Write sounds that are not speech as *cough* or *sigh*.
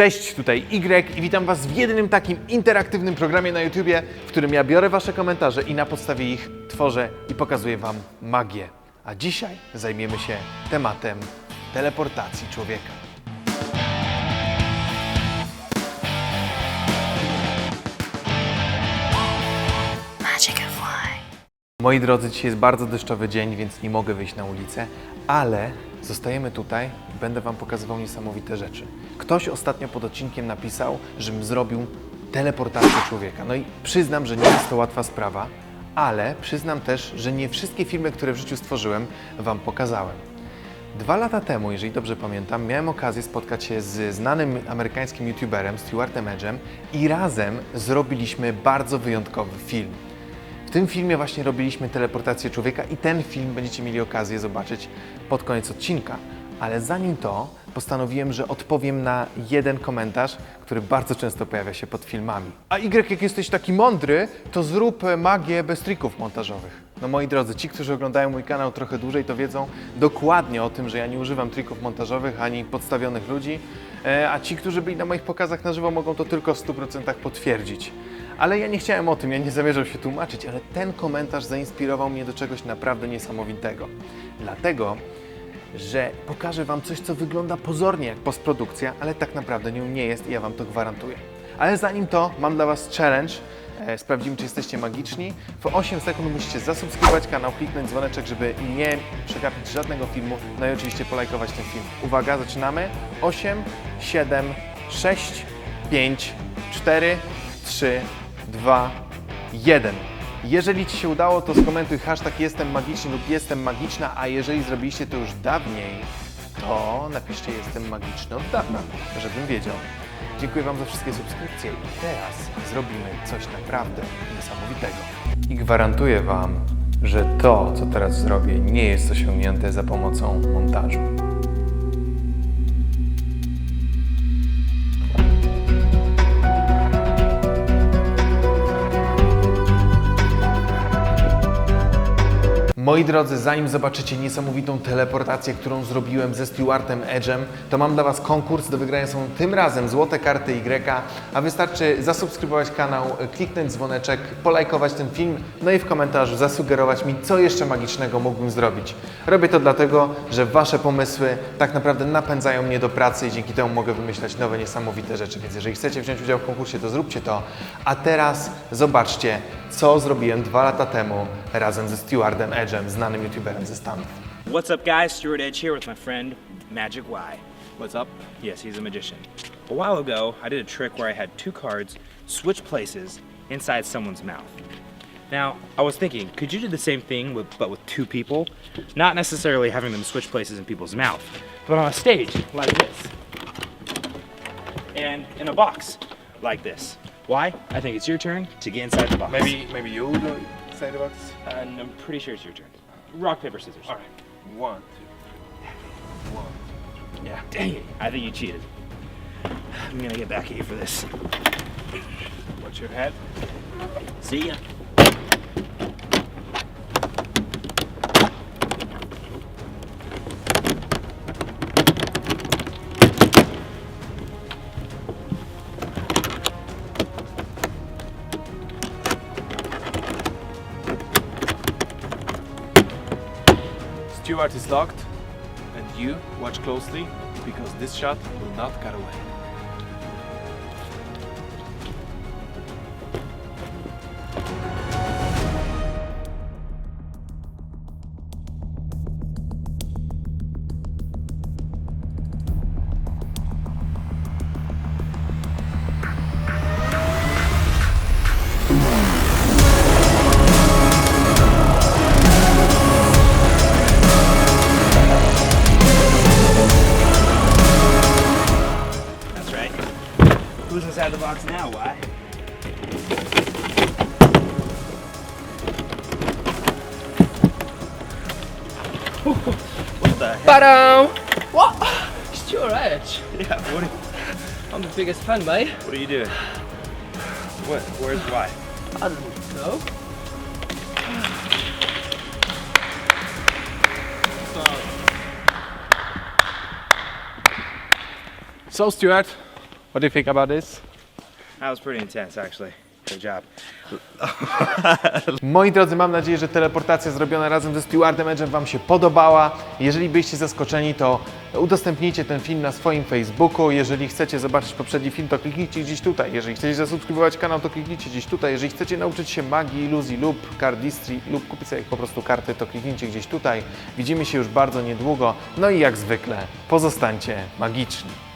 Cześć, tutaj Y i witam Was w jedynym takim interaktywnym programie na YouTubie, w którym ja biorę Wasze komentarze i na podstawie ich tworzę i pokazuję Wam magię. A dzisiaj zajmiemy się tematem teleportacji człowieka. Moi drodzy, dzisiaj jest bardzo deszczowy dzień, więc nie mogę wyjść na ulicę, ale zostajemy tutaj będę Wam pokazywał niesamowite rzeczy. Ktoś ostatnio pod odcinkiem napisał, żebym zrobił teleportację człowieka. No i przyznam, że nie jest to łatwa sprawa, ale przyznam też, że nie wszystkie filmy, które w życiu stworzyłem, Wam pokazałem. Dwa lata temu, jeżeli dobrze pamiętam, miałem okazję spotkać się z znanym amerykańskim youtuberem Stuartem Edge'em i razem zrobiliśmy bardzo wyjątkowy film. W tym filmie właśnie robiliśmy teleportację człowieka i ten film będziecie mieli okazję zobaczyć pod koniec odcinka. Ale zanim to, postanowiłem, że odpowiem na jeden komentarz, który bardzo często pojawia się pod filmami. A Y, jak jesteś taki mądry, to zrób magię bez trików montażowych. No moi drodzy, ci, którzy oglądają mój kanał trochę dłużej, to wiedzą dokładnie o tym, że ja nie używam trików montażowych ani podstawionych ludzi, e, a ci, którzy byli na moich pokazach na żywo, mogą to tylko w 100% potwierdzić. Ale ja nie chciałem o tym, ja nie zamierzam się tłumaczyć, ale ten komentarz zainspirował mnie do czegoś naprawdę niesamowitego. Dlatego, że pokażę Wam coś, co wygląda pozornie jak postprodukcja, ale tak naprawdę nią nie jest i ja Wam to gwarantuję. Ale zanim to, mam dla Was challenge. E, Sprawdzimy, czy jesteście magiczni. W 8 sekund musicie zasubskrybować kanał, kliknąć dzwoneczek, żeby nie przegapić żadnego filmu, no i oczywiście polajkować ten film. Uwaga, zaczynamy. 8, 7, 6, 5, 4, 3, 2, 1. Jeżeli Ci się udało, to skomentuj hashtag jestem magiczny lub jestem magiczna, a jeżeli zrobiliście to już dawniej, to napiszcie jestem magiczny od dawna, żebym wiedział. Dziękuję Wam za wszystkie subskrypcje i teraz zrobimy coś naprawdę niesamowitego. I gwarantuję Wam, że to, co teraz zrobię, nie jest osiągnięte za pomocą montażu. Moi drodzy, zanim zobaczycie niesamowitą teleportację, którą zrobiłem ze Stuartem Edge'em, to mam dla Was konkurs. Do wygrania są tym razem złote karty Y, a wystarczy zasubskrybować kanał, kliknąć dzwoneczek, polajkować ten film, no i w komentarzu zasugerować mi, co jeszcze magicznego mógłbym zrobić. Robię to dlatego, że Wasze pomysły tak naprawdę napędzają mnie do pracy i dzięki temu mogę wymyślać nowe, niesamowite rzeczy. Więc jeżeli chcecie wziąć udział w konkursie, to zróbcie to. A teraz zobaczcie, co zrobiłem dwa lata temu razem ze Stewardem Edge'em, znanym youtuberem ze Stanów. What's up, guys? Stuart Edge here with my friend Magic Y. What's up? Yes, he's a magician. A while ago, I did a trick where I had two cards switch places inside someone's mouth. Now, I was thinking, could you do the same thing with, but with two people? Not necessarily having them switch places in people's mouth, but on a stage like this. And in a box like this. Why? I think it's your turn to get inside the box. Maybe, maybe you do say the box? Uh, and I'm pretty sure it's your turn. Rock, paper, scissors. All right. One, two, one. Yeah. Dang it. I think you cheated. I'm gonna get back at you for this. Watch your head. See ya. Stewart is locked, and you watch closely because this shot will not cut away. Who's inside the box now? Why? What the heck? Ba-dum! Uh, what? *laughs* Stuart Edge. Yeah, what are, I'm the biggest fan, mate. what are you doing? What? Where's why? I don't know. So, Stewart, What do you think about this? That was pretty intense, actually. Good job. *laughs* Moi drodzy, mam nadzieję, że teleportacja zrobiona razem ze Stewardem Edge'em Wam się podobała. Jeżeli byliście zaskoczeni, to udostępnijcie ten film na swoim Facebooku. Jeżeli chcecie zobaczyć poprzedni film, to kliknijcie gdzieś tutaj. Jeżeli chcecie zasubskrybować kanał, to kliknijcie gdzieś tutaj. Jeżeli chcecie nauczyć się magii, iluzji lub cardistry lub kupić sobie po prostu karty, to kliknijcie gdzieś tutaj. Widzimy się już bardzo niedługo. No i jak zwykle, pozostańcie magiczni.